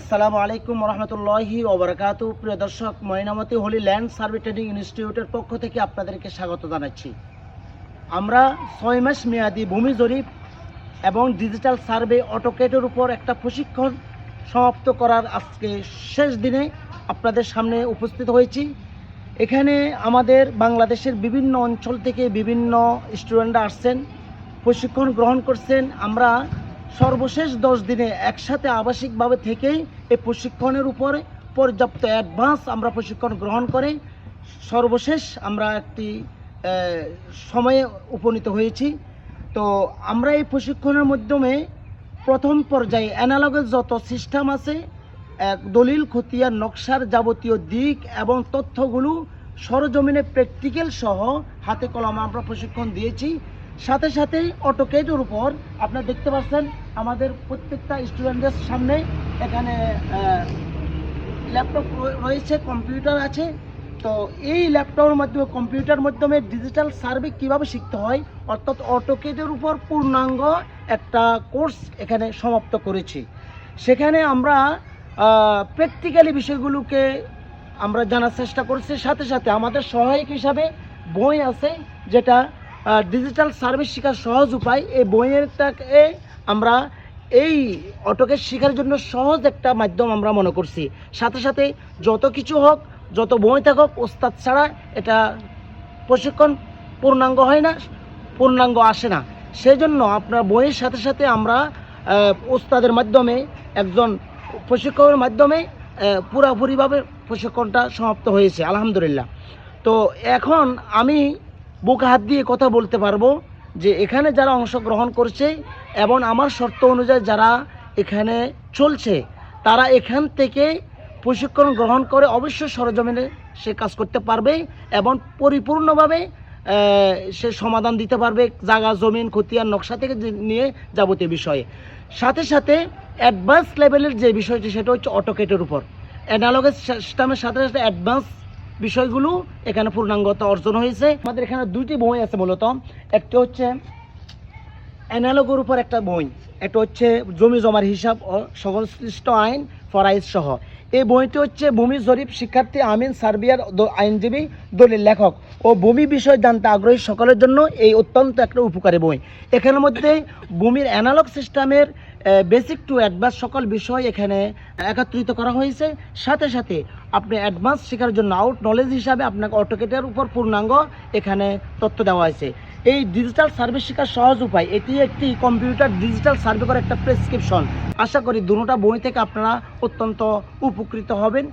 আসসালামু আলাইকুম রহমতুল্লাহি ওবরাকাতু। প্রিয় দর্শক, Moynamoti holy land survey training ইনস্টিটিউটের পক্ষ থেকে আপনাদেরকে স্বাগত জানাচ্ছি। আমরা ছয় মাস মেয়াদি ভূমি জরিপ এবং ডিজিটাল সার্ভে অটোকেটের উপর একটা প্রশিক্ষণ সমাপ্ত করার আজকে শেষ দিনে আপনাদের সামনে উপস্থিত হয়েছি। এখানে আমাদের বাংলাদেশের বিভিন্ন অঞ্চল থেকে বিভিন্ন স্টুডেন্টরা আসছেন, প্রশিক্ষণ গ্রহণ করছেন। আমরা সর্বশেষ দশ দিনে একসাথে আবাসিকভাবে থেকেই এই প্রশিক্ষণের উপরে পর্যাপ্ত অ্যাডভান্স আমরা প্রশিক্ষণ গ্রহণ করে সর্বশেষ আমরা একটি সময়ে উপনীত হয়েছি। তো আমরা এই প্রশিক্ষণের মাধ্যমে প্রথম পর্যায়ে অ্যানালগের যত সিস্টেম আছে এক দলিল, খতিয়ান, নকশার যাবতীয় দিক এবং তথ্যগুলো সরজমিনে প্র্যাকটিক্যাল সহ হাতে কলমে আমরা প্রশিক্ষণ দিয়েছি। সাথে সাথেই অটোকেটের উপর আপনারা দেখতে পাচ্ছেন আমাদের প্রত্যেকটা স্টুডেন্টদের সামনে এখানে ল্যাপটপ রয়েছে কম্পিউটার আছে। তো এই ল্যাপটপের মাধ্যমে কম্পিউটার মাধ্যমে ডিজিটাল সার্ভে কীভাবে শিখতে হয়, অর্থাৎ অটোকেটের উপর পূর্ণাঙ্গ একটা কোর্স এখানে সমাপ্ত করেছি। সেখানে আমরা প্র্যাকটিক্যালি বিষয়গুলোকে আমরা জানার চেষ্টা করছি। সাথে সাথে আমাদের সহায়ক হিসাবে বই আছে, যেটা ডিজিটাল সার্ভিস শেখার সহজ উপায়। এই বইয়েরটাকে আমরা এই অটোকে শেখার জন্য সহজ একটা মাধ্যম আমরা মনে করছি। সাথে সাথে যত কিছু হোক, যত বই থাকুক, ওস্তাদ ছাড়া এটা প্রশিক্ষণ পূর্ণাঙ্গ হয় না, পূর্ণাঙ্গ আসে না। সেই জন্য আপনার বইয়ের সাথে সাথে আমরা ওস্তাদের মাধ্যমে একজন প্রশিক্ষকের মাধ্যমে পুরাপুরিভাবে প্রশিক্ষণটা সমাপ্ত হয়েছে, আলহামদুলিল্লাহ। তো এখন আমি বুক হাত দিয়ে কথা বলতে পারব যে এখানে যারা অংশগ্রহণ করছে এবং আমার শর্ত অনুযায়ী যারা এখানে চলছে, তারা এখান থেকে প্রশিক্ষণ গ্রহণ করে অবশ্যই সরজমিনে সে কাজ করতে পারবে এবং পরিপূর্ণভাবে সে সমাধান দিতে পারবে জায়গা, জমিন, খতিয়ান, নকশা থেকে নিয়ে যাবতীয় বিষয়ে। সাথে সাথে অ্যাডভান্স লেভেলের যে বিষয়টি, সেটা হচ্ছে অটোকেটের উপর। অ্যানালগের সিস্টেমের সাথে সাথে অ্যাডভান্স বিষয়গুলো এখানে পূর্ণাঙ্গতা অর্জন হয়েছে। আমাদের এখানে দুইটি বই আছে মূলত। একটি হচ্ছে অ্যানালগের উপর একটা বই। এটা হচ্ছে জমি জমার হিসাব ও সংশ্লিষ্ট আইন ফরাইজ সহ। এই বইটি হচ্ছে ভূমি জরিপ শিক্ষার্থী আমিন সার্বিয়ার আইনজীবী, দলিল লেখক ও ভূমি বিষয় জানতে আগ্রহী সকলের জন্য এই অত্যন্ত একটা উপকারী বই। এখানের মধ্যে ভূমির অ্যানালগ সিস্টেমের বেসিক টু অ্যাডভান্স সকল বিষয় এখানে একত্রিত করা হয়েছে। সাথে সাথে আপনি অ্যাডভান্স শেখার জন্য আউট নলেজ হিসাবে আপনাকে অটোকেটের উপর পূর্ণাঙ্গ এখানে তথ্য দেওয়া হয়েছে। এই ডিজিটাল সার্ভিস শেখার সহজ উপায়, এটি একটি কম্পিউটার ডিজিটাল সার্ভে করার একটা প্রেসক্রিপশন আশা করি দুটা বই থেকে আপনারা অত্যন্ত উপকৃত হবেন।